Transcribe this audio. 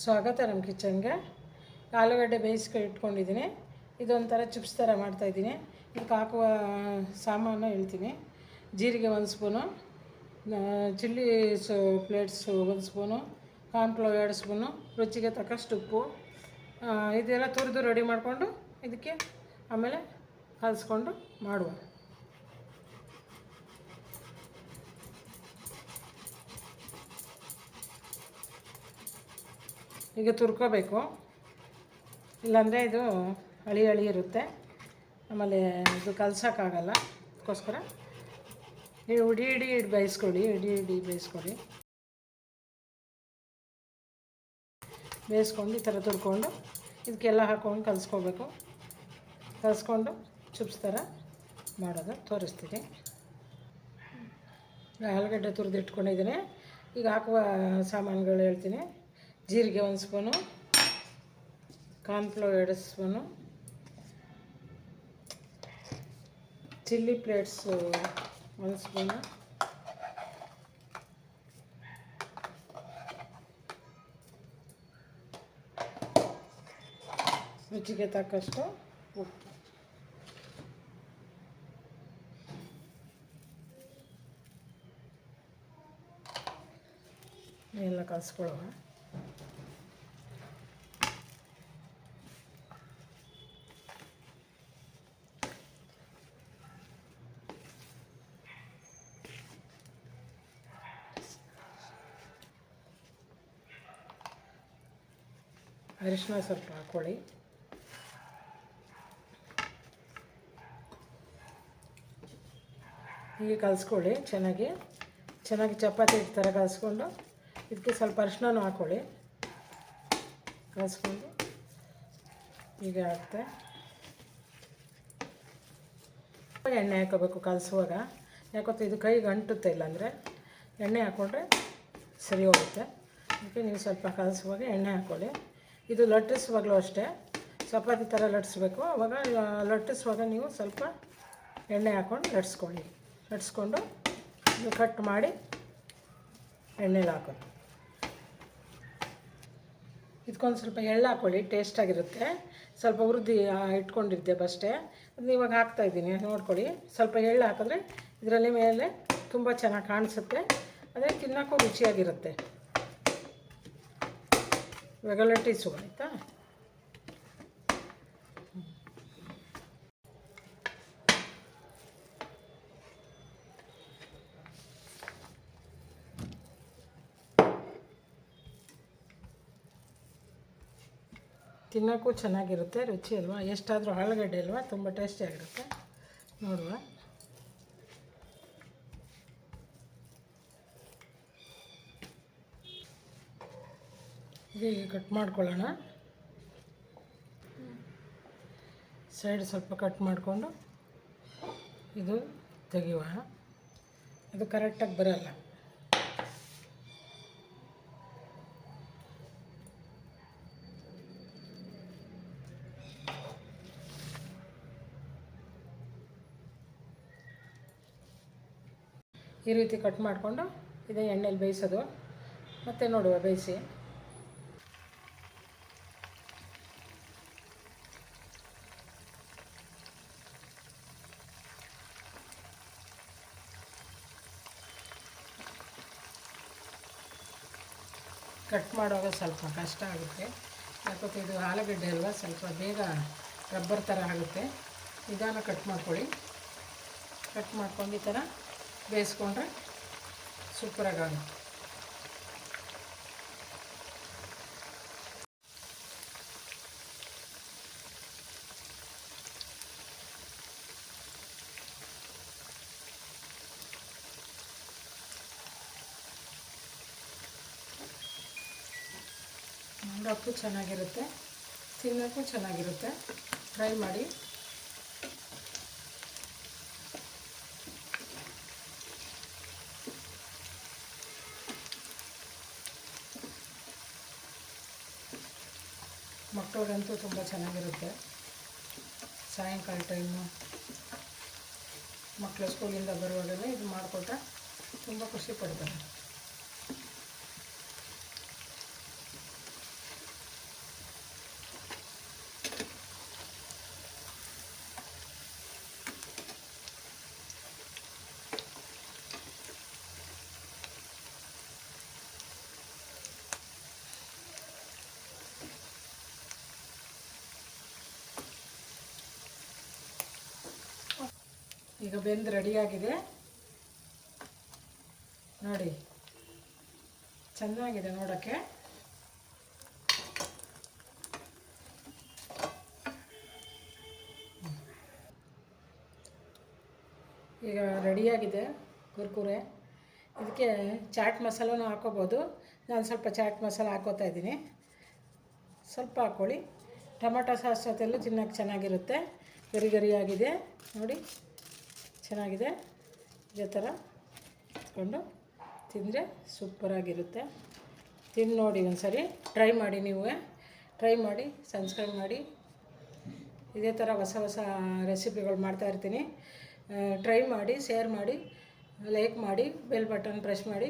ಸ್ವಾಗತ ನಮ್ಮ ಕಿಚನ್ಗೆ. ಆಲೂಗಡ್ಡೆ ಬೇಯಿಸ್ಕೊಂಡು ಇಟ್ಕೊಂಡಿದ್ದೀನಿ. ಇದೊಂಥರ ಚಿಪ್ಸ್ ಥರ ಮಾಡ್ತಾಯಿದ್ದೀನಿ ಇದಕ್ಕೆ ಹಾಕುವ ಸಾಮಾನು ಹೇಳ್ತೀನಿ. ಜೀರಿಗೆ ಒಂದು ಸ್ಪೂನು ಚಿಲ್ಲಿ ಸು ಪ್ಲೇಟ್ಸು ಒಂದು ಸ್ಪೂನು ಕಾರ್ನ್ಫ್ಲವರ್ ಎರಡು ಸ್ಪೂನು, ರುಚಿಗೆ ತಕ್ಕಷ್ಟು ಉಪ್ಪು ಇದೆಲ್ಲ ತುರಿದು ರೆಡಿ ಮಾಡಿಕೊಂಡು ಇದಕ್ಕೆ ಆಮೇಲೆ ಕಲಿಸ್ಕೊಂಡು ಮಾಡುವ. ಈಗ ತುರ್ಕೋಬೇಕು. ಇಲ್ಲಾಂದರೆ ಇದು ಹಳಿ ಹಳಿ ಇರುತ್ತೆ. ಆಮೇಲೆ ಇದು ಕಲ್ಸೋಕ್ಕಾಗಲ್ಲ. ಅದಕ್ಕೋಸ್ಕರ ನೀವು ಇಡೀ ಇಡಿ ಬೇಯಿಸ್ಕೊಳ್ಳಿ ಇಡೀ ಇಡೀ ಬೇಯಿಸ್ಕೊಳ್ಳಿ. ಬೇಯಿಸ್ಕೊಂಡು ಈ ಥರ ತುರ್ಕೊಂಡು ಇದಕ್ಕೆಲ್ಲ ಹಾಕ್ಕೊಂಡು ಕಲಿಸ್ಕೋಬೇಕು. ಕಲಿಸ್ಕೊಂಡು ಚಿಪ್ಸ್ ಥರ ಮಾಡೋದು ತೋರಿಸ್ತೀನಿ. ಆಲೂಗಡ್ಡೆ ತುರಿದಿಟ್ಕೊಂಡಿದ್ದೀನಿ. ಈಗ ಹಾಕುವ ಸಾಮಾನುಗಳು ಹೇಳ್ತೀನಿ. ಜೀರಿಗೆ ಒಂದು ಸ್ಪೂನು ಕಾರ್ನ್ಫ್ಲವರ್ ಎರಡು ಸ್ಪೂನು ಚಿಲ್ಲಿ ಪ್ಲೇಟ್ಸು ಒಂದು ಸ್ಪೂನು ರುಚಿಗೆ ತಕ್ಕಷ್ಟು ಉಪ್ಪು ಎಲ್ಲ ಕಲಿಸ್ಕೊಳ್ಳುವ ಅರಿಶಿನ ಸ್ವಲ್ಪ ಹಾಕ್ಕೊಳ್ಳಿ ಹೀಗೆ ಕಲಿಸ್ಕೊಳ್ಳಿ ಚೆನ್ನಾಗಿ. ಚೆನ್ನಾಗಿ ಚಪಾತಿ ಥರ ಕಲಿಸ್ಕೊಂಡು ಇದಕ್ಕೆ ಸ್ವಲ್ಪ ಅರಿಶಿನೂ ಹಾಕ್ಕೊಳ್ಳಿ ಕಲಿಸ್ಕೊಂಡು ಹೀಗೆ ಆಗುತ್ತೆ ಎಣ್ಣೆ ಹಾಕೋಬೇಕು ಕಲಿಸುವಾಗ. ಯಾಕೊತ್ತೆ ಇದು ಕೈಗೆ ಅಂಟುತ್ತೆ ಇಲ್ಲಾಂದರೆ ಎಣ್ಣೆ ಹಾಕ್ಕೊಂಡ್ರೆ ಸರಿ ಹೋಗುತ್ತೆ. ಅದಕ್ಕೆ ನೀವು ಸ್ವಲ್ಪ ಕಲಿಸುವಾಗ ಎಣ್ಣೆ ಹಾಕ್ಕೊಳ್ಳಿ ಇದು ಲಟ್ಟಿಸುವಾಗಲೂ ಅಷ್ಟೇ. ಚಪಾತಿ ಥರ ಲಟ್ಟಿಸ್ಬೇಕು. ಅವಾಗ ಲಟ್ಟಿಸುವಾಗ ನೀವು ಸ್ವಲ್ಪ ಎಣ್ಣೆ ಹಾಕ್ಕೊಂಡು ಲಟ್ಸ್ಕೊಳ್ಳಿ ಲಟ್ಸ್ಕೊಂಡು ಇದು ಕಟ್ ಮಾಡಿ ಎಣ್ಣೆಲಿ ಹಾಕೋದು. ಇದಕ್ಕೊಂದು ಸ್ವಲ್ಪ ಎಳ್ಳು ಹಾಕ್ಕೊಳ್ಳಿ ಟೇಸ್ಟಾಗಿರುತ್ತೆ ಸ್ವಲ್ಪ ಉರಿದಿ ಇಟ್ಕೊಂಡಿದ್ದೆ ಬಷ್ಟೇ. ಅದನ್ನ ಇವಾಗ ಹಾಕ್ತಾಯಿದ್ದೀನಿ ನೋಡ್ಕೊಳ್ಳಿ. ಸ್ವಲ್ಪ ಎಳ್ಳು ಹಾಕಿದ್ರೆ ಇದರಲ್ಲಿ ಮೇಲೆ ತುಂಬ ಚೆನ್ನಾಗಿ ಕಾಣಿಸುತ್ತೆ. ಅದೇ ತಿನ್ನೋಕ್ಕೂ ರುಚಿಯಾಗಿರುತ್ತೆ. ಇವಾಗ ಲಟ್ಟಿಸು ಆಯಿತಾ? ತಿನ್ನೋಕ್ಕೂ ಚೆನ್ನಾಗಿರುತ್ತೆ ರುಚಿ ಅಲ್ವಾ? ಎಷ್ಟಾದರೂ ಆಲೂಗಡ್ಡೆ ಅಲ್ವಾ? ತುಂಬ ಟೇಸ್ಟಿಯಾಗಿರುತ್ತೆ ನೋಡುವ. ಹೀಗೆ ಕಟ್ ಮಾಡ್ಕೊಳ್ಳೋಣ. ಸೈಡ್ ಸ್ವಲ್ಪ ಕಟ್ ಮಾಡಿಕೊಂಡು ಇದು ತೆಗೆಯುವ. ಇದು ಕರೆಕ್ಟಾಗಿ ಬರಲ್ಲ. ಈ ರೀತಿ ಕಟ್ ಮಾಡಿಕೊಂಡು ಇದೇ ಎಣ್ಣೆಲಿ ಬೇಯಿಸೋದು. ಮತ್ತೆ ನೋಡುವ, ಬೇಯಿಸಿ. ಕಟ್ ಮಾಡುವಾಗ ಸ್ವಲ್ಪ ಕಷ್ಟ ಆಗುತ್ತೆ. ಯಾಕಂತ ಇದು ಆಲೂಗಡ್ಡೆ ಅಲ್ವಾ, ಸ್ವಲ್ಪ ಬೇಗ ರಬ್ಬರ್ ಥರ ಆಗುತ್ತೆ. ನಿಧಾನ ಕಟ್ ಮಾಡ್ಕೊಳ್ಳಿ. ಕಟ್ ಮಾಡ್ಕೊಂಡು ಈ ಥರ ಬೇಯಿಸ್ಕೊಂಡ್ರೆ ಸೂಪರಾಗಿ ಆಗುತ್ತೆ. ನೋಡೋಕ್ಕೂ ಚೆನ್ನಾಗಿರುತ್ತೆ. ತಿನ್ನೋಕ್ಕೂ ಚೆನ್ನಾಗಿರುತ್ತೆ. ಫ್ರೈ ಮಾಡಿ. ಮಕ್ಕಳಿಗಂತೂ ತುಂಬ ಚೆನ್ನಾಗಿರುತ್ತೆ. ಸಾಯಂಕಾಲ ಟೈಮು. ಮಕ್ಕಳು ಸ್ಕೂಲಿಂದ ಬರುವಾಗೆಲ್ಲ ಇದು ಮಾಡಿಕೊಟ್ಟ ತುಂಬ ಖುಷಿ ಪಡ್ತಾರೆ. ಈಗ ಬೆಂದು ರೆಡಿಯಾಗಿದೆ ನೋಡಿ, ಚೆನ್ನಾಗಿದೆ ನೋಡೋಕ್ಕೆ. ಈಗ ರೆಡಿಯಾಗಿದೆ ಕುರ್ಕುರೆ. ಇದಕ್ಕೆ ಚಾಟ್ ಮಸಾಲನೂ ಹಾಕೋಬೋದು. ನಾನು ಸ್ವಲ್ಪ ಚಾಟ್ ಮಸಾಲ ಹಾಕೋತಾ ಇದ್ದೀನಿ. ಸ್ವಲ್ಪ ಹಾಕ್ಕೊಳ್ಳಿ. ಟೊಮೆಟೊ ಸಾಸ್ ಜೊತೆಲ್ಲೂ ತಿನ್ನೋಕ್ಕೆ ಚೆನ್ನಾಗಿರುತ್ತೆ. ಗರಿ ಗರಿಯಾಗಿದೆ. ನೋಡಿ. ಚೆನ್ನಾಗಿದೆ. ಇದೇ ಥರ ಇಟ್ಕೊಂಡು ತಿಂದರೆ ಸೂಪರಾಗಿರುತ್ತೆ ತಿಂದು ನೋಡಿ ಒಂದ್ಸರಿ. ಟ್ರೈ ಮಾಡಿ ನೀವು. ಟ್ರೈ ಮಾಡಿ ಸಬ್ಸ್ಕ್ರೈಬ್ ಮಾಡಿ. ಇದೇ ಥರ ಹೊಸ ಹೊಸ ರೆಸಿಪಿಗಳು ಮಾಡ್ತಾಯಿರ್ತೀನಿ ಟ್ರೈ ಮಾಡಿ ಶೇರ್ ಮಾಡಿ ಲೈಕ್ ಮಾಡಿ ಬೆಲ್ ಬಟನ್ ಪ್ರೆಸ್ ಮಾಡಿ.